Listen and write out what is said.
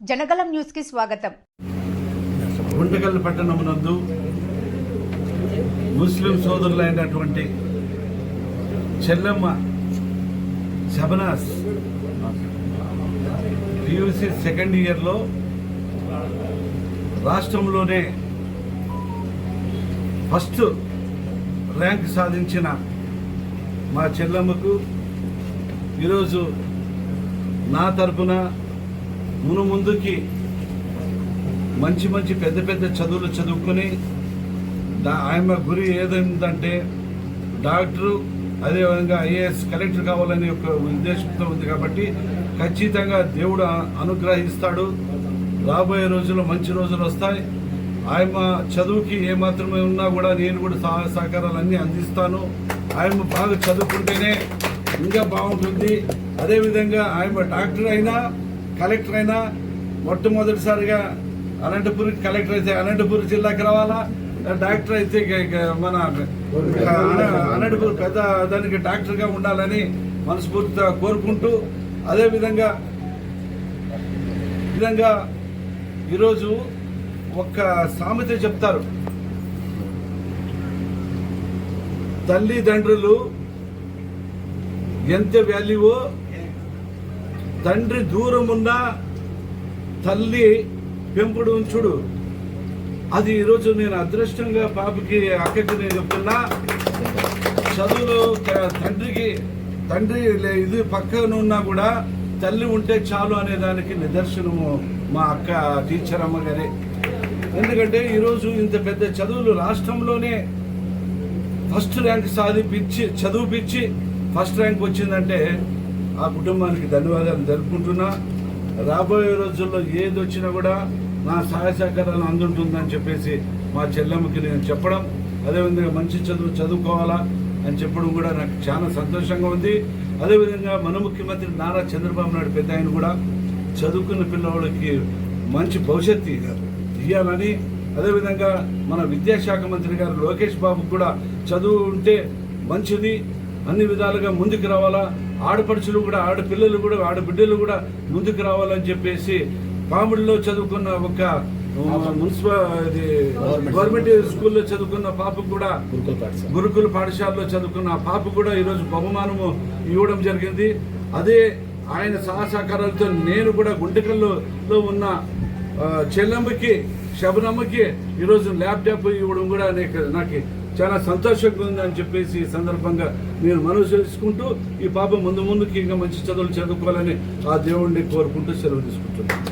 జనగలం న్యూస్కి స్వాగతం. గుంటకల్ పట్టణమునందు ముస్లిం సోదరులైనటువంటి చెల్లమ్మ శబనాస్ PUC second ఇయర్లో రాష్ట్రంలోనే ఫస్ట్ ర్యాంక్ సాధించిన మా చెల్లమ్మకు ఈరోజు నా తరపున మును ముందుకి మంచి మంచి పెద్ద పెద్ద చదువులు చదువుకొని దా- ఆమె గురి ఏదైందంటే డాక్టరు అదేవిధంగా ఐఏఎస్ కలెక్టర్ కావాలని ఒక ఉద్దేశంతో ఉంది కాబట్టి ఖచ్చితంగా దేవుడు అనుగ్రహిస్తాడు. రాబోయే రోజుల్లో మంచి రోజులు వస్తాయి. ఆయమ చదువుకి ఏమాత్రమే ఉన్నా కూడా నేను కూడా సహాయ సహకారాలు అన్నీ అందిస్తాను. ఆయమ బాగా చదువుకుంటేనే ఇంకా బాగుంటుంది. అదేవిధంగా ఆయమ డాక్టర్ అయినా కలెక్టర్ అయినా మొట్టమొదటిసారిగా అనంతపురం కలెక్టర్ అయితే అనంతపురం జిల్లాకి రావాలా? డాక్టర్ అయితే మన అన- అనంతపురం పెద్ద దానికి డాక్టర్గా ఉండాలని మనస్ఫూర్తిగా కోరుకుంటూ అదేవిధంగా విధంగా ఈరోజు ఒక్క సామెత చెప్తారు. తల్లిదండ్రులు ఎంత వాల్యూవో తండ్రి దూరమున్నా తల్లి పెంపుడు ఉంచుడు. అది ఈరోజు నేను అదృష్టంగా పాపకి అక్కకి నేను చెప్తున్నా. చదువులో తండ్రికి తండ్రి లే- ఇది పక్కన ఉన్నా కూడా తల్లి ఉంటే చాలు అనే దానికి నిదర్శనము మా అక్క టీచర్ అమ్మగారే. ఎందుకంటే ఈరోజు ఇంత పెద్ద చదువులు రాష్ట్రంలోనే ఫస్ట్ ర్యాంక్ సాధిపించి చదువుపిచ్చి ఫస్ట్ ర్యాంక్ వచ్చిందంటే ఆ కుటుంబానికి ధన్యవాదాలు జరుపుకుంటున్నా. రాబోయే రోజుల్లో ఏది వచ్చినా కూడా నా సహాయ సహకారాలు అందుంటుందని చెప్పేసి మా చెల్లెమ్మకి నేను చెప్పడం. అదేవిధంగా మంచి చదువు చదువుకోవాలా అని చెప్పడం కూడా నాకు చాలా సంతోషంగా ఉంది. అదేవిధంగా మన ముఖ్యమంత్రి నారా చంద్రబాబు నాయుడు పెద్ద ఆయన కూడా చదువుకున్న పిల్లవాళ్ళకి మంచి భవిష్యత్తు ఇవ్వాలని అదేవిధంగా మన విద్యాశాఖ మంత్రి గారు లోకేష్ బాబు కూడా చదువు ఉంటే మంచిది. అన్ని విధాలుగా ముందుకు రావాలా? ఆడపడుచులు కూడా ఆడపిల్లలు కూడా ఆడబిడ్డలు కూడా ముందుకు రావాలని చెప్పేసి పాముడిలో చదువుకున్న ఒక మున్సిపల్ ఇది గవర్నమెంట్ స్కూల్లో చదువుకున్న పాపకు కూడా గురుకుల పాఠశాల. గురుకుల పాఠశాలలో చదువుకున్న పాప కూడా ఈరోజు బహుమానము ఇవ్వడం జరిగింది. అదే ఆయన సహసహకారాలతో నేను కూడా గుంటకల్లో ఉన్న ఆ, చెల్లెమ్మకి శబనమ్మకి ఈరోజు ల్యాప్టాప్ ఇవ్వడం కూడా నాకు నాకు చాలా సంతోషంగా ఉంది అని చెప్పేసి ఈ సందర్భంగా నేను మనవి చేసుకుంటూ ఈ పాప ముందు ముందుకి ఇంకా మంచి చదువులు చదువుకోవాలని ఆ దేవుణ్ణి కోరుకుంటూ సెలవు తీసుకుంటున్నాను.